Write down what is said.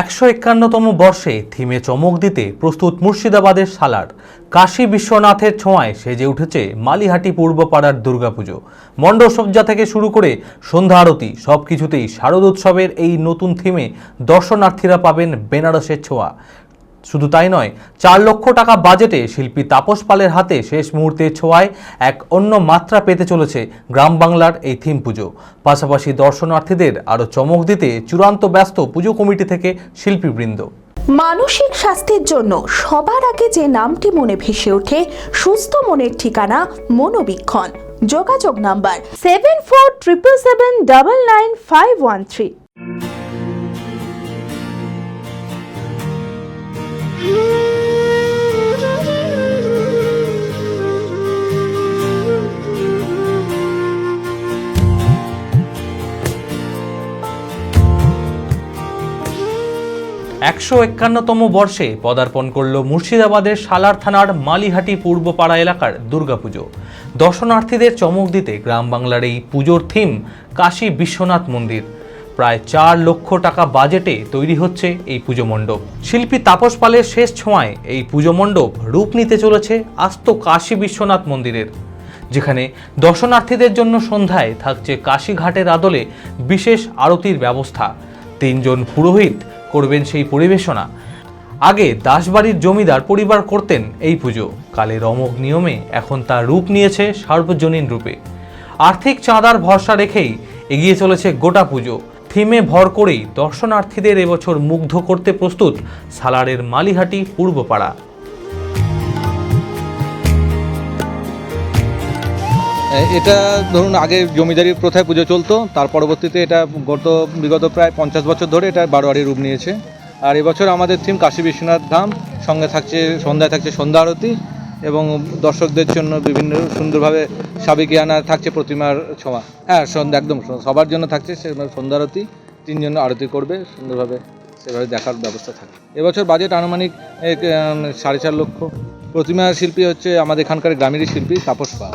একশো একান্নতম বর্ষে থিমে চমক দিতে প্রস্তুত মুর্শিদাবাদের সালার কাশী বিশ্বনাথের ছোঁয়ায় সেজে উঠেছে মালিহাটি পূর্বপাড়ার দুর্গাপুজো। মণ্ডপসজ্জা থেকে শুরু করে সন্ধ্যা আরতি সব কিছুতেই শারদোৎসবের এই নতুন থিমে দর্শনার্থীরা পাবেন বেনারসের ছোঁয়া। শুধু তাই নয়, চার লক্ষ টাকা বাজেটে শিল্পী তাপস পালের হাতে শেষ মুহূর্তে ছোঁয়ায় এক অন্য মাত্রা পেতে চলেছে গ্রাম বাংলার এই থিম পুজো। পাশাপাশি দর্শনার্থীদের আরও চমক দিতে চূড়ান্ত ব্যস্ত পুজো কমিটি থেকে শিল্পীবৃন্দ। মানসিক স্বাস্থ্যের জন্য সবার আগে যে নামটি মনে ভেসে ওঠে, সুস্থ মনের ঠিকানা মনোবীক্ষণ। যোগাযোগ number seven four triple seven double nine five one three একশো একান্নতম বর্ষে পদার্পণ করল মুর্শিদাবাদের সালার থানার মালিহাটি পূর্বপাড়া এলাকার দুর্গাপুজো। দর্শনার্থীদের চমক দিতে গ্রাম বাংলার এই পুজোর থিম, কাশী বিশ্বনাথ মন্দির। প্রায় চার লক্ষ টাকা বাজেটে তৈরি হচ্ছে এই পুজো মণ্ডপ। শিল্পী তাপস পালের শেষ ছোঁয়ায় এই পুজো মণ্ডপ রূপ নিতে চলেছে আস্ত কাশী বিশ্বনাথ মন্দিরের। যেখানে দর্শনার্থীদের জন্য সন্ধ্যায় থাকছে কাশীঘাটের আদলে বিশেষ আরতির ব্যবস্থা। তিনজন পুরোহিত করবেন সেই পরিবেশনা। আগে দাসবাড়ির জমিদার পরিবার করতেন এই পুজো। কালের অমোঘ নিয়মে এখন তার রূপ নিয়েছে সার্বজনীন রূপে। আর্থিক চাঁদার ভরসা রেখেই এগিয়ে চলেছে গোটা পুজো। থিমে ভর করেই দর্শনার্থীদের এবছর মুগ্ধ করতে প্রস্তুত সালারের মালিহাটি পূর্বপাড়া। এটা ধরুন আগে জমিদারি প্রথায় পুজো চলতো, তার পরবর্তীতে এটা গত বিগত প্রায় পঞ্চাশ বছর ধরে এটা বারোয়ারি রূপ নিয়েছে। আর এবছর আমাদের থিম কাশী বিশ্বনাথ ধাম, সঙ্গে থাকছে, সন্ধ্যায় থাকছে সন্ধ্যা আরতি, এবং দর্শকদের জন্য বিভিন্ন সুন্দরভাবে সাবেকিয়ানা থাকছে প্রতিমার ছোঁয়া। হ্যাঁ সন্ধ্যা, একদম, সবার জন্য থাকছে সে সন্ধ্যা আরতি, তিনজন আরতি করবে, সুন্দরভাবে সেভাবে দেখার ব্যবস্থা থাকে। এবছর বাজেট আনুমানিক সাড়ে চার লক্ষ। প্রতিমা শিল্পী হচ্ছে আমাদের এখানকার গ্রামেরই শিল্পী Tapas Pal.